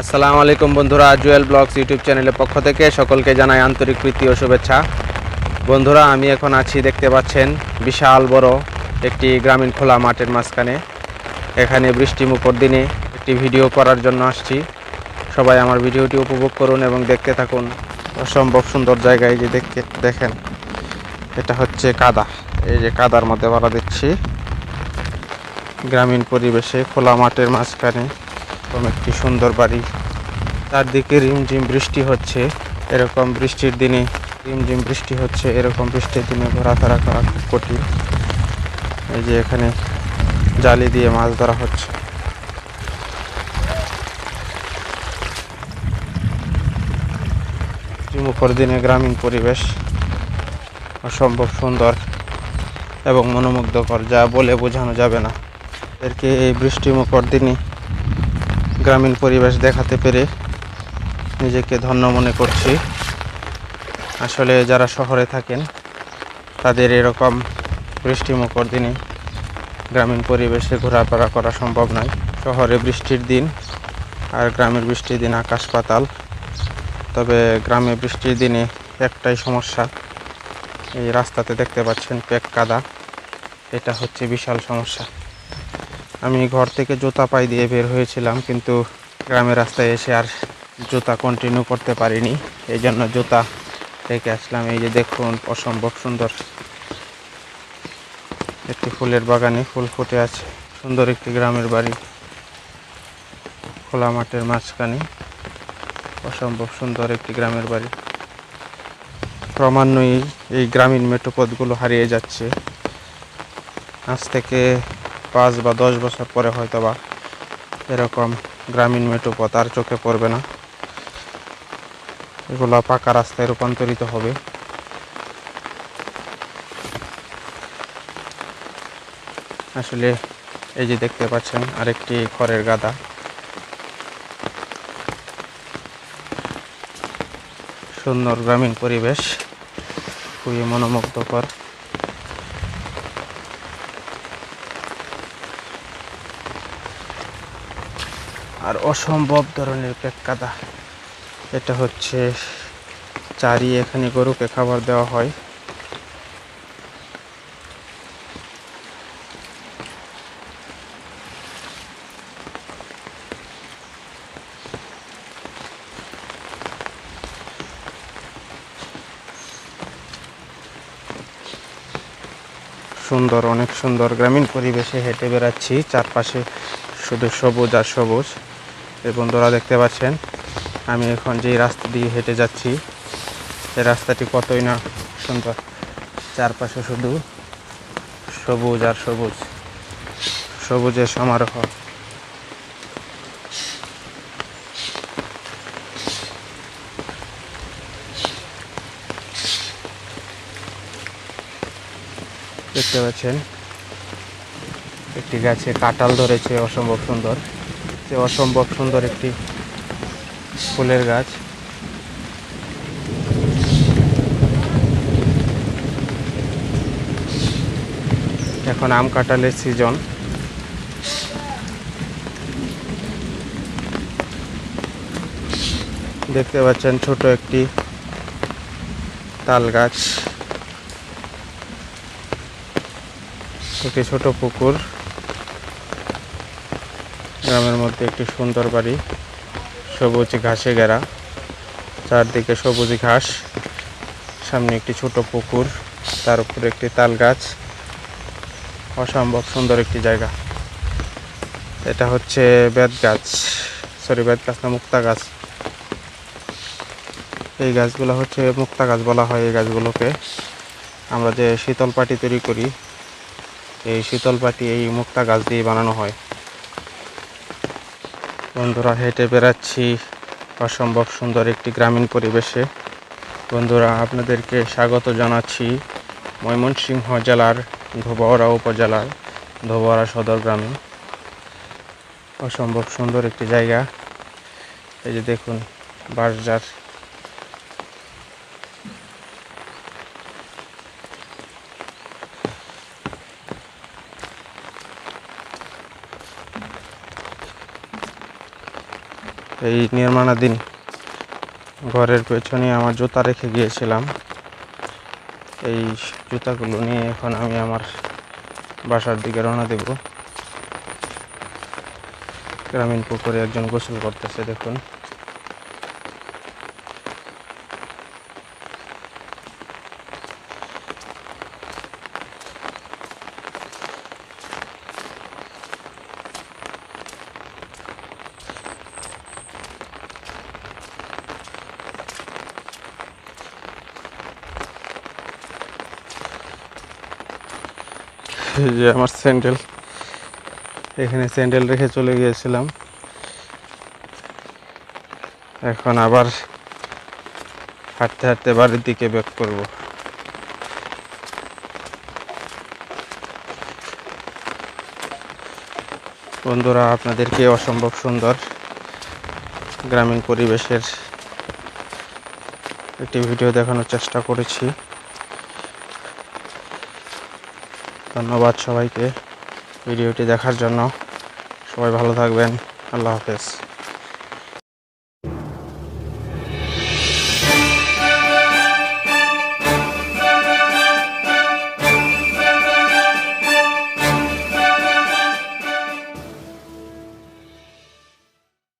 আসসালামু আলাইকুম বন্ধুরা, জুয়েল ব্লগস ইউটিউব চ্যানেলের পক্ষ থেকে সকলকে জানাই আন্তরিক প্রীতি ও শুভেচ্ছা। বন্ধুরা, আমি এখন আছি দেখতে পাচ্ছেন বিশাল বড় একটি গ্রামীণ খোলা মাঠের মাঝখানে। এখানে বৃষ্টি মুখর দিনে একটি ভিডিও করার জন্য আসছি। সবাই আমার ভিডিওটি উপভোগ করুন এবং দেখতে থাকুন। অসম্ভব সুন্দর জায়গায় যে দেখতে, দেখেন। এটা হচ্ছে কাদা। এই যে কাদার মধ্যে বাড়া দিচ্ছি। গ্রামীণ পরিবেশে খোলা মাঠের মাঝখানে। এরকম একটি সুন্দর বাড়ি। চারদিকে রিমঝিম বৃষ্টি হচ্ছে, এরকম বৃষ্টির দিনে রিমঝিম বৃষ্টি হচ্ছে, এরকম বৃষ্টির দিনে ঘোরাফেরা করা খুব কঠিন। এই যে এখানে জালি দিয়ে মাছ ধরা হচ্ছে। মুখর দিনে গ্রামীণ পরিবেশ অসম্ভব সুন্দর এবং মনোমুগ্ধকর, যা বলে বোঝানো যাবে না। এদেরকে এই বৃষ্টি মুখর দিনে গ্রামীণ পরিবেশ দেখাতে পেরে নিজেকে ধন্য মনে করছি। আসলে যারা শহরে থাকেন, তাদের এরকম বৃষ্টিমুখর দিনে গ্রামীণ পরিবেশে ঘোরাফেরা করা সম্ভব নয়। শহরে বৃষ্টির দিন আর গ্রামের বৃষ্টির দিন আকাশ পাতাল। তবে গ্রামে বৃষ্টির দিনে একটাই সমস্যা, এই রাস্তাতে দেখতে পাচ্ছেন পেক কাদা। এটা হচ্ছে বিশাল সমস্যা। আমি ঘর থেকে জুতা পাই দিয়ে বের হয়েছিলাম, কিন্তু গ্রামের রাস্তায় এসে আর জুতা কন্টিনিউ করতে পারিনি। এই জন্য জুতা রেখে আসলাম। এই যে দেখুন, অসম্ভব সুন্দর। একটি ফুলের বাগানে ফুল ফুটে আছে। সুন্দর একটি গ্রামের বাড়ি। খোলা মাঠের মাঝখানে অসম্ভব সুন্দর একটি গ্রামের বাড়ি। ক্রমান্বয়ে এই গ্রামীণ মেঠোপথগুলো হারিয়ে যাচ্ছে। আজ থেকে পাঁচ বা দশ বছর পরে হয়তো বা এরকম গ্রামীণ মেঠোপথ আর চোখে পড়বে না। এগুলো পাকা রাস্তায় রূপান্তরিত হবে। আসলে এই যে দেখতে পাচ্ছেন, আরেকটি খড়ের গাদা। সুন্দর গ্রামীণ পরিবেশ, খুবই মনোমুগ্ধকর। আর অসম্ভব ধরনের পেক কাদা এটা হচ্ছে চারি, এখানে গরুকে খাবার দেওয়া হয়। সুন্দর, অনেক সুন্দর গ্রামীণ পরিবেশে হেঁটে বেড়াচ্ছি। চারপাশে শুধু সবুজ আর সবুজ। বন্ধুরা দেখতে পাচ্ছেন, আমি এখন যেই রাস্তা দিয়ে হেঁটে যাচ্ছি, এই রাস্তাটি কতই না সুন্দর। চারপাশে শুধু সবুজ আর সবুজ, সবুজের সমারোহ। দেখতে পাচ্ছেন একটি গাছে কাঁঠাল ধরেছে, অসম্ভব সুন্দর। সে অসম্ভব সুন্দর একটি ফুলের গাছ। এখন আম কাঁঠালের সিজন দেখতে পাচ্ছেন ছোট একটি তাল গাছ। একটি ছোট পুকুর। গ্রামের মধ্যে একটি সুন্দর বাড়ি। সবুজ ঘাসে ঘেরা। চারদিকে সবুজ ঘাস। সামনে একটি ছোট পুকুর। তার উপরে একটি তাল গাছ। অসম্ভব সুন্দর একটি জায়গা। এটা হচ্ছে বেত গাছ। সরি বেত গাছ না, মুক্তা গাছ। এই গাছগুলো হচ্ছে মুক্তা গাছ বলা হয় এই গাছগুলোকে। আমরা যে শীতল পাটি তৈরি করি, এই শীতল পাটি এই মুক্তা গাছ দিয়ে বানানো হয়। বন্ধুরা, হেঁটে বেড়াচ্ছি অসম্ভব সুন্দর একটি গ্রামীণ পরিবেশে। বন্ধুরা, আপনাদেরকে স্বাগত জানাচ্ছি ময়মনসিংহ জেলার ধোবাওড়া উপজেলার ধোবাওড়া সদর গ্রামে। অসম্ভব সুন্দর একটি জায়গা। এই যে দেখুন, বাঁশঝাড় এই নির্মাণাধীন ঘরের পেছনে আমার জুতা রেখে গিয়েছিলাম। এই জুতাগুলো নিয়ে এখন আমি আমার বাসার দিকে রওনা দেব। গ্রামীণ পুকুরে একজন গোসল করতেছে, দেখুন। যে আমার স্যান্ডেল। এখানে স্যান্ডেল রেখে চলে গিয়েছিলাম। এখন আবার হাঁটতে হাঁটতে বাড়ির দিকে ব্যাক করব। বন্ধুরা, আপনাদেরকে অসম্ভব সুন্দর গ্রামীণ পরিবেশের একটি ভিডিও দেখানোর চেষ্টা করেছি। ধন্যবাদ সবাইকে ভিডিওটি দেখার জন্য। সবাই ভালো থাকবেন। আল্লাহ হাফেজ।